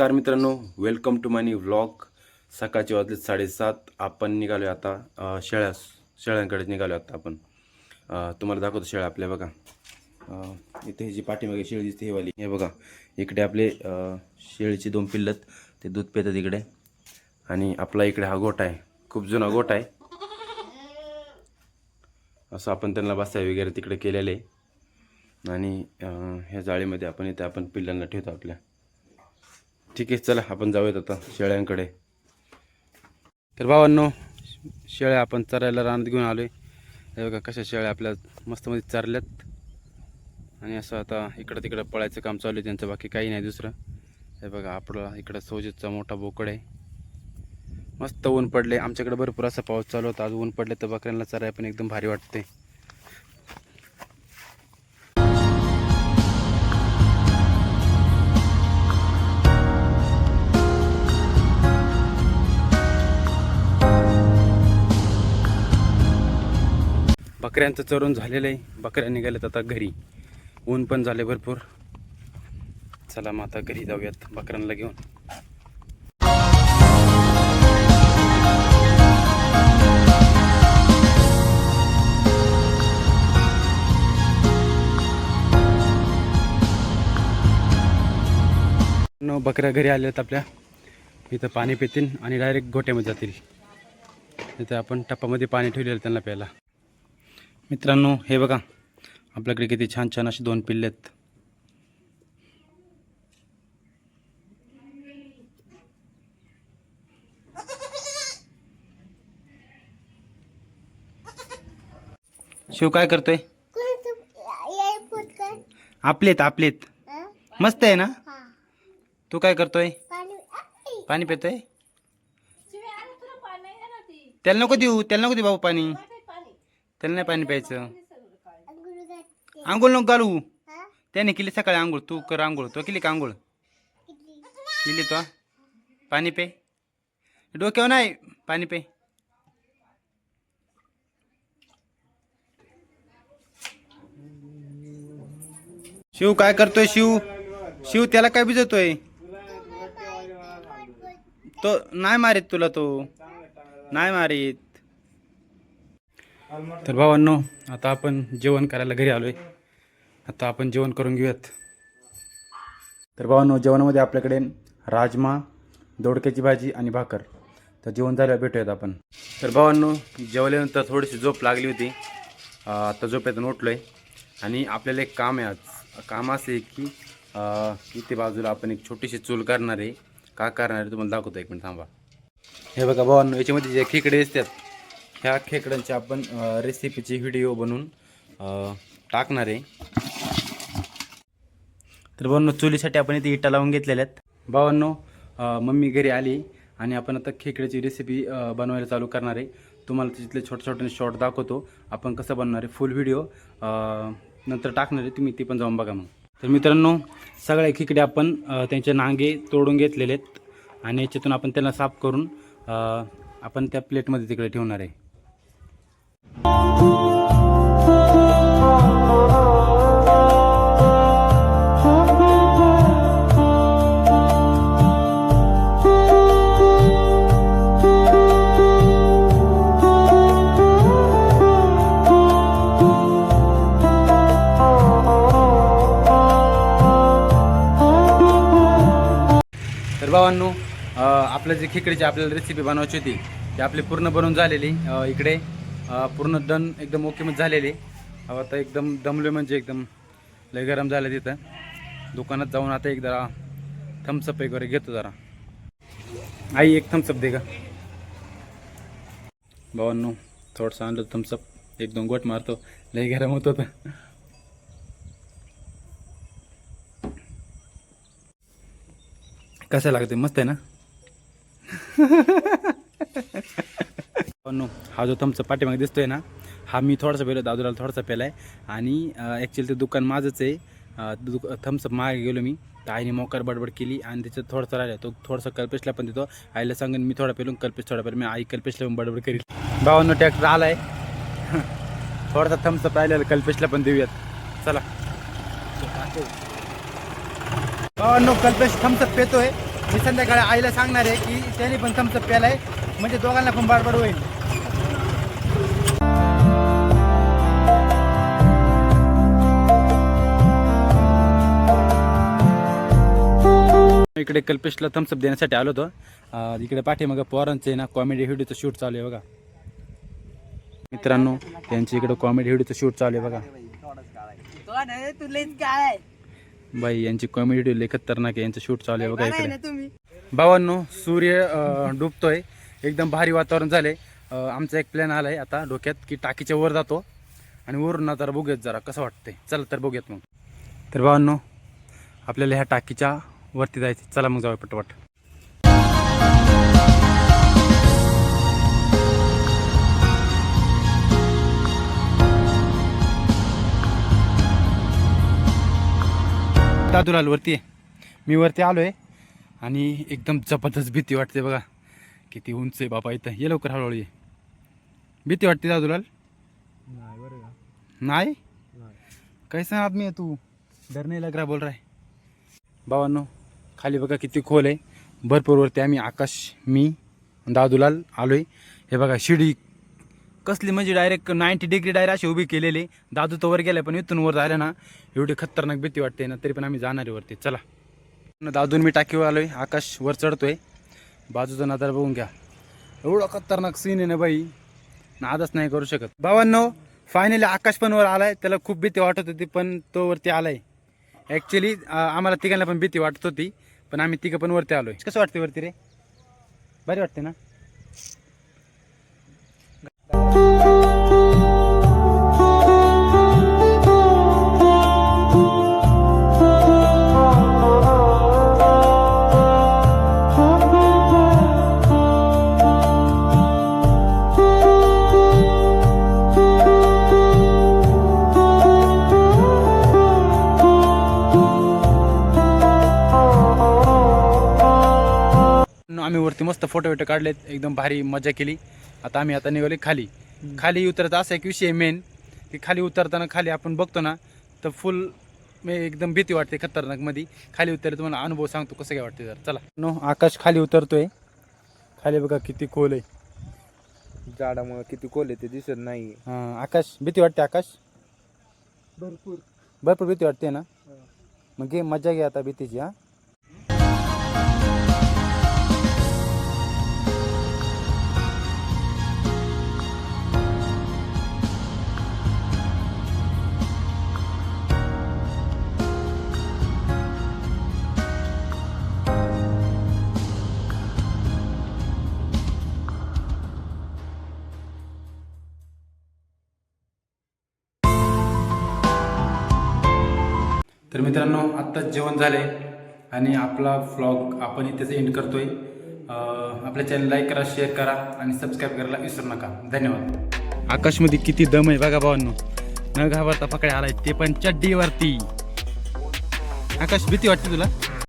नमस्कार मित्रांनो welcome to मानी व्लॉग सकाळचे वाजले साडेसात. आपण निघालो आता शेळ्या शेळ्यांकडे निघालो आता आपण. तुम्हाला दाखवतो शेळ्या आपल्या बघा. इथे ही जी पाठीमागे शेळी दिसते हे वाली. हे बघा इकडे आपले शेळीची शेळीचे दोन पिल्लत ते दूध पितात इकडे. आणि आपला इकडे हा गोठा आहे. खूप जुना गोठा आहे. असं आपण त्यांना बसाय वगैरे तिकडे केलेलं आहे. आणि ह्या जाळीमध्ये आपण इथे आपण पिल्लांना ठेवतो आपल्या. ठीक आहे चला आपण जाऊयात आता शेळ्यांकडे. तर भावांनो शेळ्या आपण चरायला रानात घेऊन आलो हे बघा कशा शेळ्या आपल्या मस्तमध्ये चरल्यात. आणि असं आता इकडं तिकडं पळायचं काम चालू आहे त्यांचं बाकी काही नाही दुसरं. हे बघा आपला इकडं सोजेचा मोठा बोकड आहे. मस्त ऊन पडले आमच्याकडे भरपूर असा पाऊस चालू होता. आज ऊन पडले तर बकऱ्यांना चराय पण एकदम भारी वाटते बकऱ्यांचं चरून झालेलं आहे. बकऱ्या निघाल्यात आता घरी. ऊन पण झाले भरपूर. चला मग आता घरी जाऊयात बकऱ्यांना घेऊन. न बकऱ्या घरी आल्यात आपल्या. इथं पाणी पितील आणि डायरेक्ट गोट्यामध्ये जातील. इथं आपण टप्पामध्ये पाणी ठेवलेलं त्यांना प्यायला. मित्रांनो हे बघा. आपल्याकडे किती छान छान असे दोन पिल्ले आहेत. शिव काय करतोय? आपलेत आपलेत मस्त आहे ना? तू काय करतोय? पाणी पितोय? त्याला नको देऊ त्याला नको देऊ बाबू पाणी. त्याला नाही पाणी प्यायचं. आंघोळ नको घालू. त्याने केली सकाळी आंघोळ तू कर आंघोळ तो केली का आंघोळ केली तो. पाणी पे. डोक्यावर नाही. पाणी पे. शिव काय करतोय शिव? शिव त्याला काय भिजवतोय? तो नाही मारीत तुला तो. नाही मारीत. तर भावांनो आता आपण जेवण करायला घरी आलोय. आता आपण जेवण करून घेऊयात. तर भावांनो जेवणामध्ये आपल्याकडे राजमा दोडक्याची भाजी आणि भाकर. तर जेवण झाल्यावर भेटूयात आपण. तर भावांनो जेवल्यानंतर थोडीशी झोप लागली होती. आता झोपेतून उठलोय. आणि आपल्याला एक काम आहे आज. काम असं आहे की इथे बाजूला आपण एक छोटीशी चूल करणार आहे. का करणार आहे तुम्हाला दाखवतो. एक मिनिट थांबा. हे बघा भावांनो याच्यामध्ये जे खेकडे असतात ह्या खेकड्यांची आपण रेसिपीची व्हिडिओ बनवून टाकणार आहे. तर भावांनो चुलीसाठी आपण इथे इटा लावून घेतलेल्या आहेत. बाबांनो मम्मी घरी आली आणि आपण आता खेकड्याची रेसिपी बनवायला चालू करणार आहे. तुम्हाला तिथले छोटे छोटे शॉर्ट दाखवतो. आपण कसं बनवणार आहे फुल व्हिडिओ नंतर टाकणार आहे. तुम्ही ती पण जाऊन बघा मग. तर मित्रांनो सगळ्या खेकडे आपण त्यांचे नांगे तोडून घेतलेले आहेत. आणि याच्यातून आपण त्यांना साफ करून आपण त्या प्लेटमध्ये तिकडे ठेवणार आहे. तर भावांनो आपलं जे खेकडीची आपल्याला रेसिपी बनवायची होती ती आपली पूर्ण बनवून झालेली इकडे. पूर्ण डन एकदम ओके मध्ये झालेली. अहो, आता एकदम दमले म्हणजे एकदम लय गरम झालं तिथं. दुकानात जाऊन आता एक जरा थम्सअप वगैरे घेतो जरा. आई एक थम्सअप दे का भावांनो थोडंसं आणलं थम्सअप एक दोन गोट मारतो. लय गरम होत होतं. कसं लागते मस्त आहे ना? पण हा जो तुमचा पाठीमागे दिसतोय ना हा मी थोडासा पेलो दादूला थोडासा पेलाय. आणि ॲक्च्युली ते दुकान माझंच आहे. अं, दुक थम्सअप मागे गेलो मी. तर आईने मोकार बडबड केली आणि त्याच्यात थोडासा राहिला. तो थोडासा कल्पेशला पण देतो. आईला सांगून मी थोडा पेलून कल्पेश थोडा पेल. मी आई कल्पेशला पण बडबड करील. भावांनो ट्रॅक्टर आलाय. थोडासा थम्सअप राहिलेला कल्पेशला पण देऊयात. चला. भावांनो कल्पेश थम्सअप पेतोय. मी संध्याकाळी आईला सांगणार आहे की त्याने पण थम्सअप आहे म्हणजे दोघांना पण बडबड होईल. इकडे कल्पेशला थम्सअप देण्यासाठी आलो होतो. इकडे पाठीमागं पोरांचं आहे ना कॉमेडी व्हिडिओचं शूट चालू आहे बघा. मित्रांनो त्यांच्या इकडे कॉमेडी व्हिडिओचं शूट चालू आहे बघा. काय बाई यांची कॉमेडी व्हिडिओ खतरनाक आहे यांचं शूट चालू आहे बघा इकडे. भावांनो सूर्य डुबतोय. एकदम भारी वातावरण झालंय. आमचा एक प्लॅन आलाय आता डोक्यात की टाकीच्या वर जातो आणि वरून ना जरा बघूयात जरा कसं वाटतंय. चला तर बघूयात मग. तर भावांनो आपल्याला ह्या टाकीच्या वरती जायचं. चला मग जाऊया पटपट दादूलाल वरती आहे मी वरती आलोय आणि एकदम जबरदस्त भीती वाटते बघा. किती उंच आहे बाबा इथं. ये लवकर हळूहळू ये. भीती वाटते दादूलाल नाही कैसा आदमी आहे तू? डर नाही लग रहा बोल रहा है. भावांनो खाली बघा किती खोल आहे. भरपूर वरती आम्ही आकाश मी दादूलाल आलोय. हे बघा शिडी कसली म्हणजे डायरेक्ट नाईन्टी डिग्री डायरेक्ट अशी उभी केलेली. दादू तर वर गेला पण इथून वर झालं ना एवढी खतरनाक भीती वाटते ना तरी पण आम्ही जाणार आहे वरती. चला. दादून मी टाकीवर आलोय आकाश वर चढतोय. बाजूचा नजारा बघून घ्या. एवढा खतरनाक सीन आहे ना बाई. नादच नाही करू शकत. भावांनो फायनली आकाश पण वर आलाय. त्याला खूप भीती वाटत होती पण तो वरती आलाय. ॲक्च्युली आम्हाला तिघांना पण भीती वाटत होती. पण आम्ही तिघं पण वरती आलोय. कसं वाटते वरती रे? बरी वाटते ना? वरती मस्त फोटो बिटो काढलेत. एकदम भारी मजा केली. आता आम्ही आता निघाले खाली. खाली उतरत असा एक विषय मेन की खाली उतरताना खाली आपण बघतो ना तर फुल मे एकदम भीती वाटते खतरनाकमध्ये खाली उतरले तुम्हाला अनुभव सांगतो कसं काय वाटते जर चला. नो आकाश खाली उतरतोय. खाली बघा किती खोल आहे. झाडामुळे किती कोल ते दिसत नाही हां, आकाश भीती वाटते आकाश? भरपूर. भरपूर भीती वाटते ना? मग घे मजा घे आता भीतीची हा. तर मित्रांनो आत्ताच जेवण झाले आणि आपला फ्लॉग आपण इथेच एंड करतोय. आहे आपल्या चॅनल लाईक करा शेअर करा आणि सबस्क्राईब करायला विसरू नका. धन्यवाद. आकाशमध्ये किती दम आहे बघा भावांनो. न घाबरता पकड्या आलाय ते पण चड्डीवरती. आकाश भीती वाटते तुला?